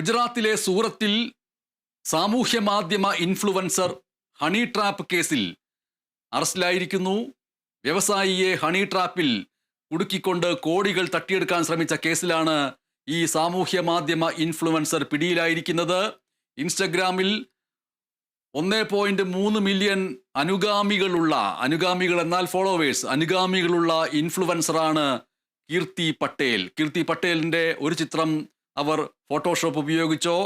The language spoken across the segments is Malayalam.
ഗുജറാത്തിലെ സൂറത്തിൽ സാമൂഹ്യ മാധ്യമ ഇൻഫ്ലുവൻസർ ഹണി ട്രാപ്പ് കേസിൽ അറസ്റ്റിലായിരിക്കുന്നു. വ്യവസായിയെ ഹണി ട്രാപ്പിൽ കുടുക്കിക്കൊണ്ട് കോടികൾ തട്ടിയെടുക്കാൻ ശ്രമിച്ച കേസിലാണ് ഈ സാമൂഹ്യ മാധ്യമ ഇൻഫ്ലുവൻസർ പിടിയിലായിരിക്കുന്നത്. ഇൻസ്റ്റഗ്രാമിൽ ഒന്നേ പോയിന്റ് മൂന്ന് മില്യൺ അനുഗാമികളുള്ള അനുഗാമികൾ എന്നാൽ ഫോളോവേഴ്സ് അനുഗാമികളുള്ള ഇൻഫ്ലുവൻസറാണ് കീർത്തി പട്ടേൽ. കീർത്തി പട്ടേലിന്റെ ഒരു ചിത്രം അവർ ഫോട്ടോഷോപ്പ് ഉപയോഗിച്ചോ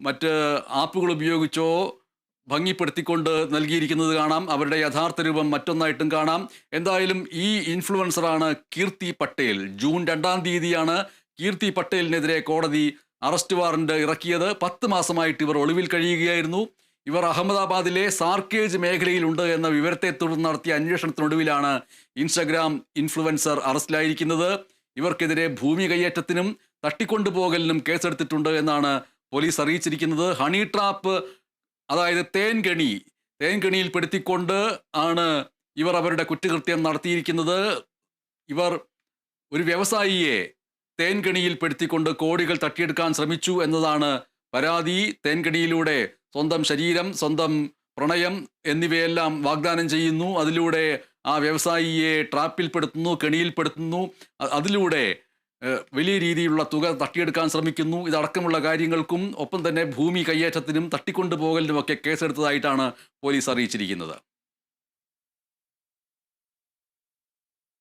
മറ്റ് ആപ്പുകൾ ഉപയോഗിച്ചോ ഭംഗിപ്പെടുത്തിക്കൊണ്ട് നൽകിയിരിക്കുന്നത് കാണാം. അവരുടെ യഥാർത്ഥ രൂപം മറ്റൊന്നായിട്ടും കാണാം. എന്തായാലും ഈ ഇൻഫ്ലുവൻസറാണ് കീർത്തി പട്ടേൽ. ജൂൺ രണ്ടാം തീയതിയാണ് കീർത്തി പട്ടേലിനെതിരെ കോടതി അറസ്റ്റ് വാറണ്ട് ഇറക്കിയത്. പത്ത് മാസമായിട്ട് ഇവർ ഒളിവിൽ കഴിയുകയായിരുന്നു. ഇവർ അഹമ്മദാബാദിലെ സാർക്കേജ് മേഖലയിലുണ്ട് എന്ന വിവരത്തെ തുടർന്ന് നടത്തിയ അന്വേഷണത്തിനൊടുവിലാണ് ഇൻസ്റ്റഗ്രാം ഇൻഫ്ലുവൻസർ അറസ്റ്റിലായിരിക്കുന്നത് ഇവർക്കെതിരെ ഭൂമി കയ്യേറ്റത്തിനും തട്ടിക്കൊണ്ടുപോകലിനും കേസെടുത്തിട്ടുണ്ട് എന്നാണ് പോലീസ് അറിയിച്ചിരിക്കുന്നത്. ഹണി ട്രാപ്പ് അതായത് തേൻകെണി തേൻകെണിയിൽ പെടുത്തിക്കൊണ്ട് ആണ് ഇവർ അവരുടെ കുറ്റകൃത്യം നടത്തിയിരിക്കുന്നത്. ഇവർ ഒരു വ്യവസായിയെ തേൻകണിയിൽ പെടുത്തിക്കൊണ്ട് കോടികൾ തട്ടിയെടുക്കാൻ ശ്രമിച്ചു എന്നതാണ് പരാതി. തേൻകണിയിലൂടെ സ്വന്തം ശരീരം സ്വന്തം പ്രണയം എന്നിവയെല്ലാം വാഗ്ദാനം ചെയ്യുന്നു. അതിലൂടെ ആ വ്യവസായിയെ ട്രാപ്പിൽപ്പെടുത്തുന്നു കെണിയിൽപ്പെടുത്തുന്നു. പെടുത്തുന്നു അതിലൂടെ വലിയ രീതിയിലുള്ള തുക തട്ടിയെടുക്കാൻ ശ്രമിക്കുന്നു. ഇതടക്കമുള്ള കാര്യങ്ങൾക്കും ഒപ്പം തന്നെ ഭൂമി കയ്യേറ്റത്തിനും തട്ടിക്കൊണ്ടുപോകലിനുമൊക്കെ കേസെടുത്തതായിട്ടാണ് പോലീസ് അറിയിച്ചിരിക്കുന്നത്.